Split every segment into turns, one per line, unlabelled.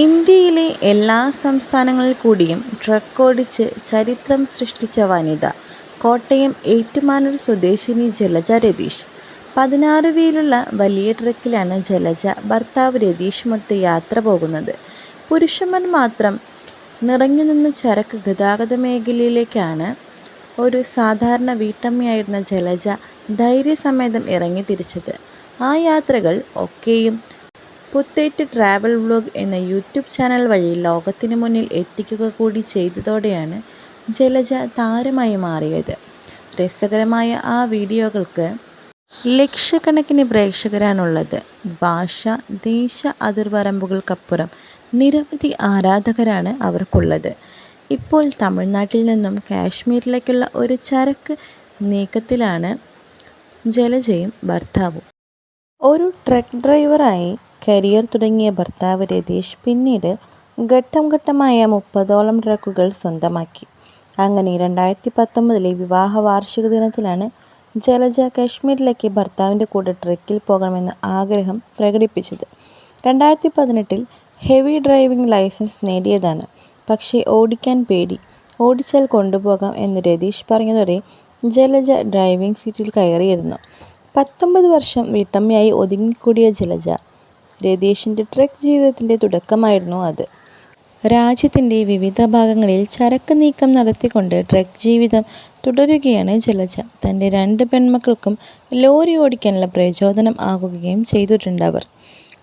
ഇന്ത്യയിലെ എല്ലാ സംസ്ഥാനങ്ങളിൽ കൂടിയും ട്രക്കോടിച്ച് ചരിത്രം സൃഷ്ടിച്ച വനിത കോട്ടയം ഏറ്റുമാനൂർ സ്വദേശിനി ജലജ രതീഷ്. പതിനാറ് പേരുള്ള വലിയ ട്രക്കിലാണ് ജലജ ഭർത്താവ് രതീഷുമൊത്ത് യാത്ര പോകുന്നത്. പുരുഷന്മാർ മാത്രം നിറഞ്ഞു നിന്ന് ചരക്ക് ഗതാഗത മേഖലയിലേക്കാണ് ഒരു സാധാരണ വീട്ടമ്മയായിരുന്ന ജലജ ധൈര്യസമേതം ഇറങ്ങി തിരിച്ചത് ആ യാത്രകൾ ഒക്കെയും പുത്തേറ്റ് ട്രാവൽ വ്ലോഗ് എന്ന യൂട്യൂബ് ചാനൽ വഴി ലോകത്തിന് മുന്നിൽ എത്തിക്കുക കൂടി ചെയ്തതോടെയാണ് ജലജ താരമായി മാറിയത്. രസകരമായ ആ വീഡിയോകൾക്ക് ലക്ഷക്കണക്കിന് പ്രേക്ഷകരാണുള്ളത്. ഭാഷ, ദേശ അതിർവരമ്പുകൾക്കപ്പുറം നിരവധി ആരാധകരാണ് അവർക്കുള്ളത്. ഇപ്പോൾ തമിഴ്നാട്ടിൽ നിന്നും കാശ്മീരിലേക്കുള്ള ഒരു ചരക്ക് നീക്കത്തിലാണ് ജലജയും ഭർത്താവും. ഒരു ട്രക്ക് ഡ്രൈവറായി കരിയർ തുടങ്ങിയ ഭർത്താവ് രതീഷ് പിന്നീട് ഘട്ടം ഘട്ടമായ മുപ്പതോളം ട്രക്കുകൾ സ്വന്തമാക്കി. അങ്ങനെ രണ്ടായിരത്തി പത്തൊമ്പതിലെ വിവാഹ വാർഷിക ദിനത്തിലാണ് ജലജ കാശ്മീരിലേക്ക് ഭർത്താവിന്റെ കൂടെ ട്രക്കിൽ പോകണമെന്ന ആഗ്രഹം പ്രകടിപ്പിച്ചത്. രണ്ടായിരത്തി പതിനെട്ടിൽ ഹെവി ഡ്രൈവിംഗ് ലൈസൻസ് നേടിയതാണ്. പക്ഷേ ഓടിക്കാൻ പേടി. ഓടിച്ചാൽ കൊണ്ടുപോകാം എന്ന് രതീഷ് പറഞ്ഞതോടെ ജലജ ഡ്രൈവിംഗ് സീറ്റിൽ കയറിയിരുന്നു. പത്തൊമ്പത് വർഷം വീട്ടമ്മയായി ഒതുങ്ങിക്കൂടിയ ജലജ രതീഷിന്റെ ട്രക്ക് ജീവിതത്തിന്റെ തുടക്കമായിരുന്നു അത്. രാജ്യത്തിന്റെ വിവിധ ഭാഗങ്ങളിൽ ചരക്ക് നീക്കം നടത്തിക്കൊണ്ട് ട്രക്ക് ജീവിതം തുടരുകയാണ് ജലജ. തന്റെ രണ്ട് പെൺമക്കൾക്കും ലോറി ഓടിക്കാനുള്ള പ്രചോദനം ആകുകയും ചെയ്തിട്ടുണ്ട് അവർ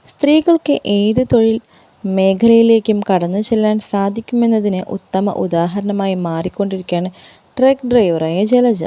സ്ത്രീകൾക്ക് ഏത് തൊഴിൽ മേഖലയിലേക്കും കടന്നു ചെല്ലാൻ സാധിക്കുമെന്നതിന് ഉത്തമ ഉദാഹരണമായി മാറിക്കൊണ്ടിരിക്കുകയാണ് ട്രക്ക് ഡ്രൈവറായ ജലജ.